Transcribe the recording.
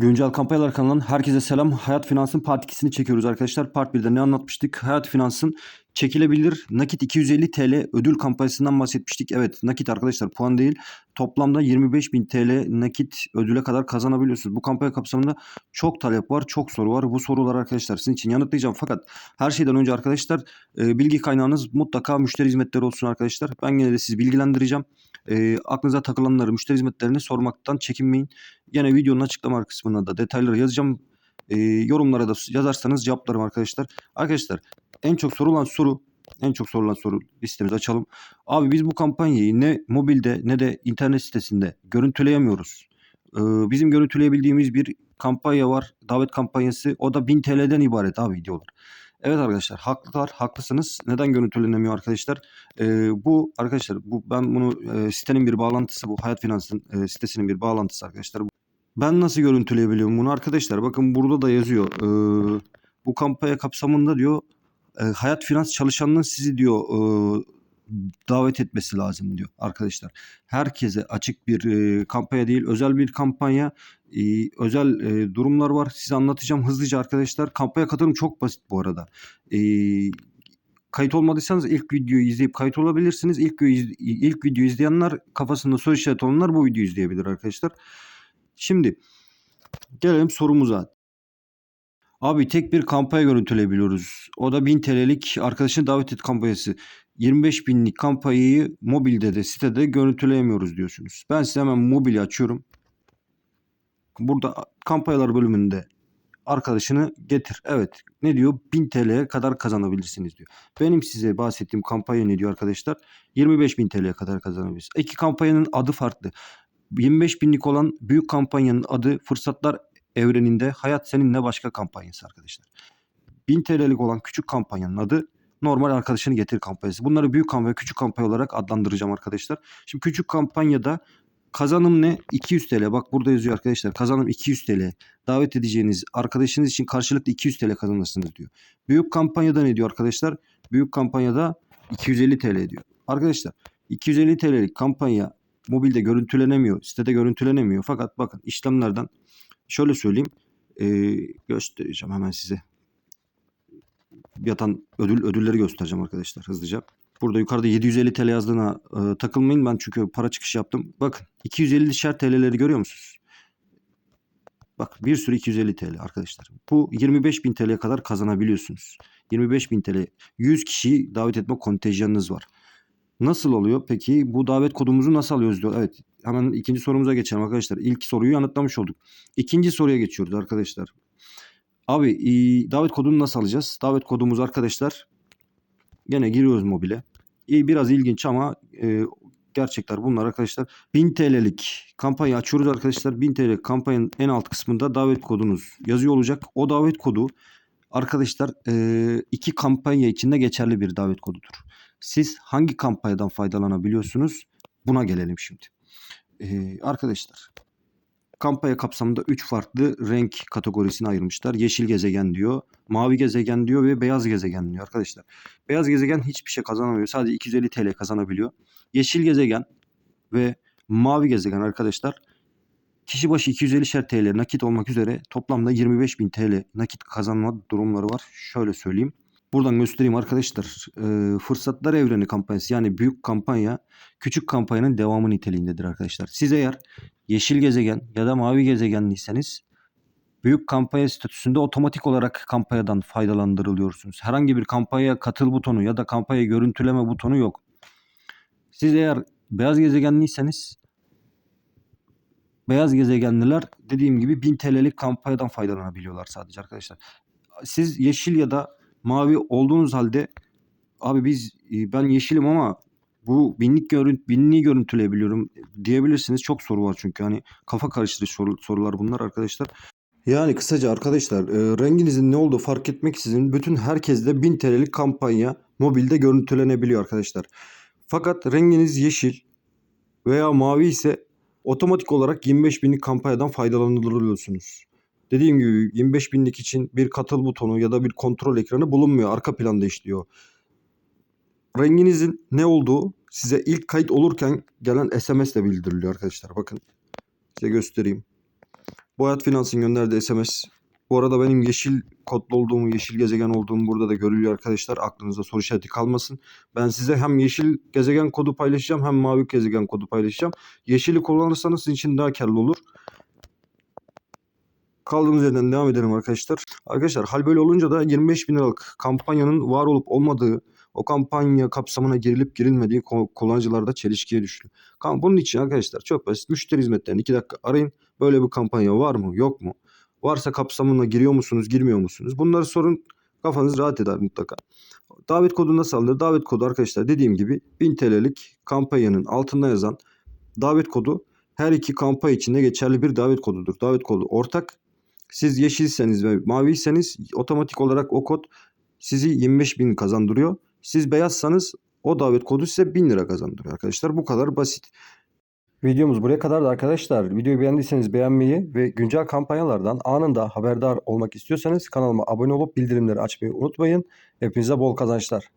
Güncel kampanyalar kanalından herkese selam. Hayat Finans'ın part 2'sini çekiyoruz arkadaşlar. Part 1'de ne anlatmıştık? Hayat Finans'ın çekilebilir nakit 250 TL ödül kampanyasından bahsetmiştik. Evet nakit arkadaşlar puan değil. Toplamda 25.000 TL nakit ödüle kadar kazanabiliyorsunuz. Bu kampanya kapsamında çok talep var, çok soru var. Bu sorular arkadaşlar sizin için yanıtlayacağım. Fakat her şeyden önce arkadaşlar e, bilgi kaynağınız mutlaka müşteri hizmetleri olsun arkadaşlar. Ben gene de sizi bilgilendireceğim. E, aklınıza takılanları müşteri hizmetlerini sormaktan çekinmeyin. Yine videonun açıklama kısmına da detayları yazacağım. E, yorumlara da yazarsanız cevaplarım arkadaşlar. Arkadaşlar en çok sorulan soru en çok sorulan soru listemizi açalım. Abi biz bu kampanyayı ne mobilde ne de internet sitesinde görüntüleyemiyoruz. Ee, bizim görüntüleyebildiğimiz bir kampanya var. Davet kampanyası. O da 1000 TL'den ibaret abi videolar. Evet arkadaşlar haklılar, haklısınız. Neden görüntülenemiyor arkadaşlar? Ee, bu arkadaşlar bu ben bunu e, sitenin bir bağlantısı bu Hayat Finans'ın e, sitesinin bir bağlantısı arkadaşlar. Ben nasıl görüntüleyebiliyorum bunu arkadaşlar? Bakın burada da yazıyor. Ee, bu kampanya kapsamında diyor e, Hayat Finans çalışanının sizi diyor e, davet etmesi lazım diyor arkadaşlar. Herkese açık bir e, kampanya değil, özel bir kampanya. Özel durumlar var. Size anlatacağım hızlıca arkadaşlar. Kampanya katılım çok basit bu arada. Kayıt olmadıysanız ilk videoyu izleyip kayıt olabilirsiniz. İlk, ilk video izleyenler kafasında soru işareti olanlar bu videoyu izleyebilir arkadaşlar. Şimdi gelelim sorumuza. Abi tek bir kampanya görüntüleyebiliyoruz. O da 1000 TL'lik arkadaşın davet et kampanyası. 25 binlik kampanyayı mobilde de sitede görüntüleyemiyoruz diyorsunuz. Ben size hemen mobili açıyorum. Burada kampanyalar bölümünde arkadaşını getir. Evet ne diyor 1000 TL'ye kadar kazanabilirsiniz diyor. Benim size bahsettiğim kampanya ne diyor arkadaşlar? 25 bin TL'ye kadar kazanabilirsiniz. İki kampanyanın adı farklı. 25 binlik olan büyük kampanyanın adı fırsatlar evreninde hayat seninle başka kampanyası arkadaşlar. 1000 TL'lik olan küçük kampanyanın adı normal arkadaşını getir kampanyası. Bunları büyük kampanya, küçük kampanya olarak adlandıracağım arkadaşlar. Şimdi küçük kampanyada kazanım ne? 200 TL. Bak burada yazıyor arkadaşlar. Kazanım 200 TL. Davet edeceğiniz arkadaşınız için karşılıklı 200 TL kazanırsınız diyor. Büyük kampanyada ne diyor arkadaşlar? Büyük kampanyada 250 TL diyor. Arkadaşlar 250 TL'lik kampanya mobilde görüntülenemiyor, sitede görüntülenemiyor. Fakat bakın işlemlerden şöyle söyleyeyim. Ee, göstereceğim hemen size. Yatan ödül ödülleri göstereceğim arkadaşlar hızlıca. Burada yukarıda 750 TL yazdığına e, takılmayın. Ben çünkü para çıkışı yaptım. Bakın 250 şer TL'leri görüyor musunuz? Bak bir sürü 250 TL arkadaşlar. Bu 25 bin TL'ye kadar kazanabiliyorsunuz. 25 bin TL 100 kişiyi davet etme kontenjanınız var. Nasıl oluyor? Peki bu davet kodumuzu nasıl alıyoruz diyor. Evet hemen ikinci sorumuza geçelim arkadaşlar. İlk soruyu yanıtlamış olduk. İkinci soruya geçiyoruz arkadaşlar. Abi davet kodunu nasıl alacağız? Davet kodumuz arkadaşlar gene giriyoruz mobile. E, biraz ilginç ama e, gerçekler bunlar arkadaşlar. 1000 TL'lik kampanya açıyoruz arkadaşlar. 1000 TL kampanyanın en alt kısmında davet kodunuz yazıyor olacak. O davet kodu arkadaşlar e, iki kampanya içinde geçerli bir davet kodudur. Siz hangi kampanyadan faydalanabiliyorsunuz? Buna gelelim şimdi. Ee, arkadaşlar kampanya kapsamında 3 farklı renk kategorisine ayırmışlar. Yeşil gezegen diyor, mavi gezegen diyor ve beyaz gezegen diyor arkadaşlar. Beyaz gezegen hiçbir şey kazanamıyor. Sadece 250 TL kazanabiliyor. Yeşil gezegen ve mavi gezegen arkadaşlar kişi başı 250 TL nakit olmak üzere toplamda 25.000 TL nakit kazanma durumları var. Şöyle söyleyeyim. Buradan göstereyim arkadaşlar. E, fırsatlar evreni kampanyası yani büyük kampanya küçük kampanyanın devamı niteliğindedir arkadaşlar. Siz eğer yeşil gezegen ya da mavi gezegenliyseniz büyük kampanya statüsünde otomatik olarak kampanyadan faydalandırılıyorsunuz. Herhangi bir kampanyaya katıl butonu ya da kampanya görüntüleme butonu yok. Siz eğer beyaz gezegenliyseniz beyaz gezegenliler dediğim gibi 1000 TL'lik kampanyadan faydalanabiliyorlar sadece arkadaşlar. Siz yeşil ya da mavi olduğunuz halde abi biz e, ben yeşilim ama bu binlik görüntü binliği görüntüleyebiliyorum diyebilirsiniz. Çok soru var çünkü hani kafa karıştırıcı soru, sorular bunlar arkadaşlar. Yani kısaca arkadaşlar e, renginizin ne olduğu fark etmeksizin bütün herkeste 1000 TL'lik kampanya mobilde görüntülenebiliyor arkadaşlar. Fakat renginiz yeşil veya mavi ise otomatik olarak 25 binlik kampanyadan faydalanabiliyorsunuz. Dediğim gibi 25 binlik için bir katıl butonu ya da bir kontrol ekranı bulunmuyor. Arka planda işliyor. Renginizin ne olduğu size ilk kayıt olurken gelen SMS ile bildiriliyor arkadaşlar. Bakın size göstereyim. Bu Hayat Finans'ın gönderdiği SMS. Bu arada benim yeşil kodlu olduğumu, yeşil gezegen olduğumu burada da görülüyor arkadaşlar. Aklınızda soru işareti kalmasın. Ben size hem yeşil gezegen kodu paylaşacağım hem mavi gezegen kodu paylaşacağım. Yeşili kullanırsanız sizin için daha karlı olur. Kaldığımız yerden devam edelim arkadaşlar. Arkadaşlar hal böyle olunca da 25 bin liralık kampanyanın var olup olmadığı o kampanya kapsamına girilip girilmediği kullanıcılarda çelişkiye düştü. Bunun için arkadaşlar çok basit. Müşteri hizmetlerini 2 dakika arayın. Böyle bir kampanya var mı yok mu? Varsa kapsamına giriyor musunuz girmiyor musunuz? Bunları sorun kafanız rahat eder mutlaka. Davet kodu nasıl alınır? Davet kodu arkadaşlar dediğim gibi 1000 TL'lik kampanyanın altında yazan davet kodu her iki kampanya içinde geçerli bir davet kodudur. Davet kodu ortak. Siz yeşilseniz ve maviyseniz otomatik olarak o kod sizi 25 bin kazandırıyor. Siz beyazsanız o davet kodu size 1000 lira kazandırıyor arkadaşlar. Bu kadar basit. Videomuz buraya kadardı arkadaşlar. Videoyu beğendiyseniz beğenmeyi ve güncel kampanyalardan anında haberdar olmak istiyorsanız kanalıma abone olup bildirimleri açmayı unutmayın. Hepinize bol kazançlar.